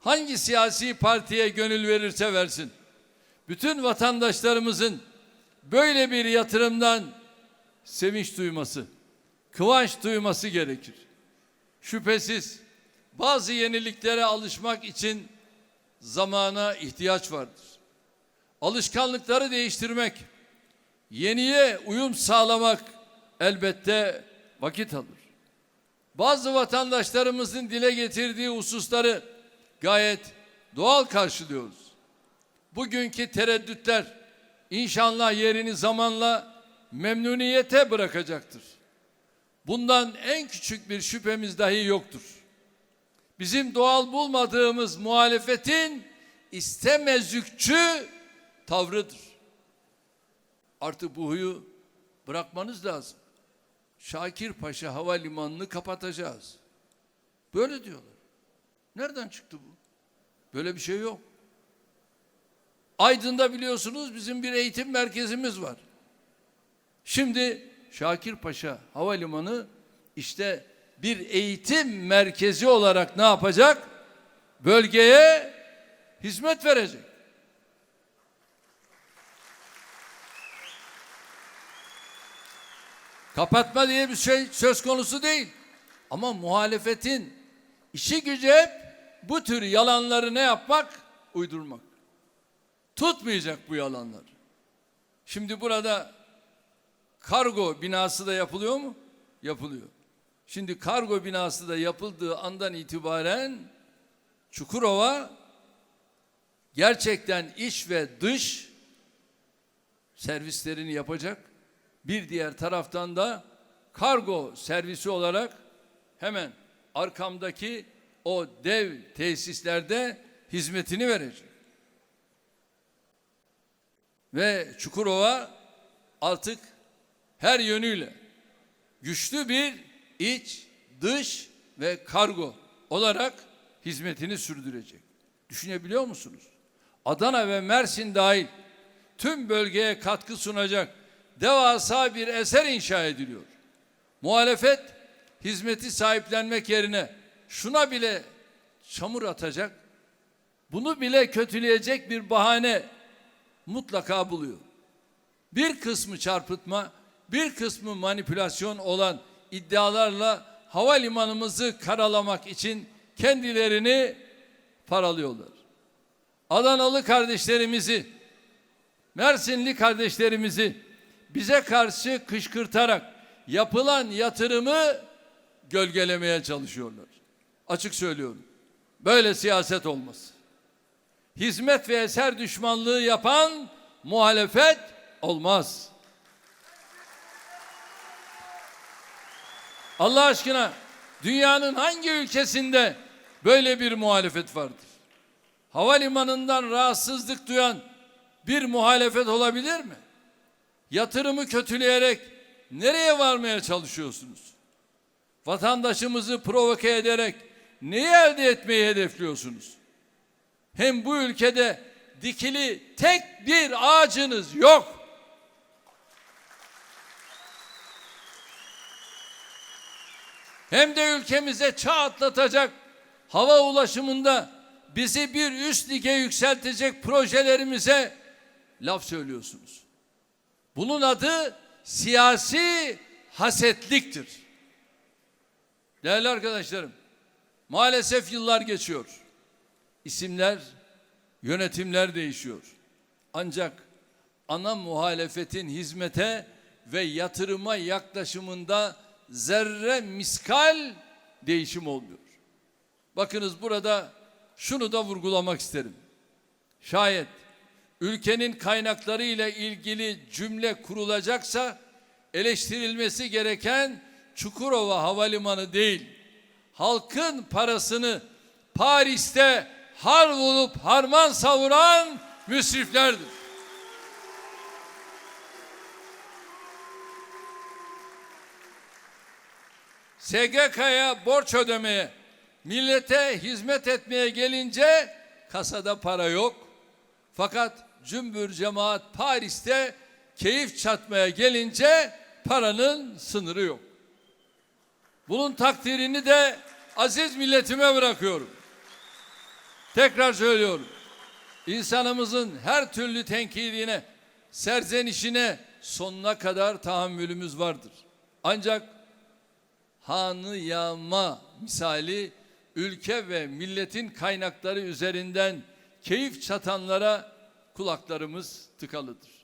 hangi siyasi partiye gönül verirse versin. Bütün vatandaşlarımızın böyle bir yatırımdan sevinç duyması, kıvanç duyması gerekir. Şüphesiz bazı yeniliklere alışmak için zamana ihtiyaç vardır. Alışkanlıkları değiştirmek, yeniye uyum sağlamak elbette vakit alır. Bazı vatandaşlarımızın dile getirdiği hususları gayet doğal karşılıyoruz. Bugünkü tereddütler inşallah yerini zamanla memnuniyete bırakacaktır. Bundan en küçük bir şüphemiz dahi yoktur. Bizim doğal bulmadığımız muhalefetin istemezlikçü tavrıdır. Artık bu huyu bırakmanız lazım. Şakir Paşa Havalimanı'nı kapatacağız. Böyle diyorlar. Nereden çıktı bu? Böyle bir şey yok. Aydın'da biliyorsunuz bizim bir eğitim merkezimiz var. Şimdi Şakir Paşa Havalimanı işte bir eğitim merkezi olarak ne yapacak? Bölgeye hizmet verecek. Kapatma diye bir şey söz konusu değil. Ama muhalefetin işi gücü hep bu tür yalanları ne yapmak? Uydurmak. Tutmayacak bu yalanlar. Şimdi burada kargo binası da yapılıyor mu? Yapılıyor. Şimdi kargo binası da yapıldığı andan itibaren Çukurova gerçekten iç ve dış servislerini yapacak. Bir diğer taraftan da kargo servisi olarak hemen arkamdaki o dev tesislerde hizmetini verecek. Ve Çukurova artık her yönüyle güçlü bir iç, dış ve kargo olarak hizmetini sürdürecek. Düşünebiliyor musunuz? Adana ve Mersin dahil tüm bölgeye katkı sunacak devasa bir eser inşa ediliyor. Muhalefet hizmeti sahiplenmek yerine şuna bile çamur atacak, bunu bile kötüleyecek bir bahane mutlaka buluyor. Bir kısmı çarpıtma, bir kısmı manipülasyon olan iddialarla havalimanımızı karalamak için kendilerini paralıyorlar. Adanalı kardeşlerimizi, Mersinli kardeşlerimizi bize karşı kışkırtarak yapılan yatırımı gölgelemeye çalışıyorlar. Açık söylüyorum. Böyle siyaset olmaz. Hizmet ve eser düşmanlığı yapan muhalefet olmaz. Allah aşkına dünyanın hangi ülkesinde böyle bir muhalefet vardır? Havalimanından rahatsızlık duyan bir muhalefet olabilir mi? Yatırımı kötüleyerek nereye varmaya çalışıyorsunuz? Vatandaşımızı provoke ederek neyi elde etmeyi hedefliyorsunuz? Hem bu ülkede dikili tek bir ağacınız yok. Hem de ülkemize çağ atlatacak hava ulaşımında bizi bir üst lige yükseltecek projelerimize laf söylüyorsunuz. Bunun adı siyasi hasetliktir. Değerli arkadaşlarım, maalesef yıllar geçiyor. İsimler, yönetimler değişiyor. Ancak ana muhalefetin hizmete ve yatırıma yaklaşımında zerre miskal değişim olmuyor. Bakınız burada şunu da vurgulamak isterim. Şayet ülkenin kaynakları ile ilgili cümle kurulacaksa eleştirilmesi gereken Çukurova Havalimanı değil. Halkın parasını Paris'te har bulup harman savuran müsriflerdir. SGK'ya borç ödemeye, millete hizmet etmeye gelince kasada para yok. Fakat cümbür cemaat Paris'te keyif çatmaya gelince paranın sınırı yok. Bunun takdirini de aziz milletime bırakıyorum. Tekrar söylüyorum. İnsanımızın her türlü tenkidine, serzenişine sonuna kadar tahammülümüz vardır. Ancak hanı yağma misali ülke ve milletin kaynakları üzerinden keyif çatanlara kulaklarımız tıkalıdır.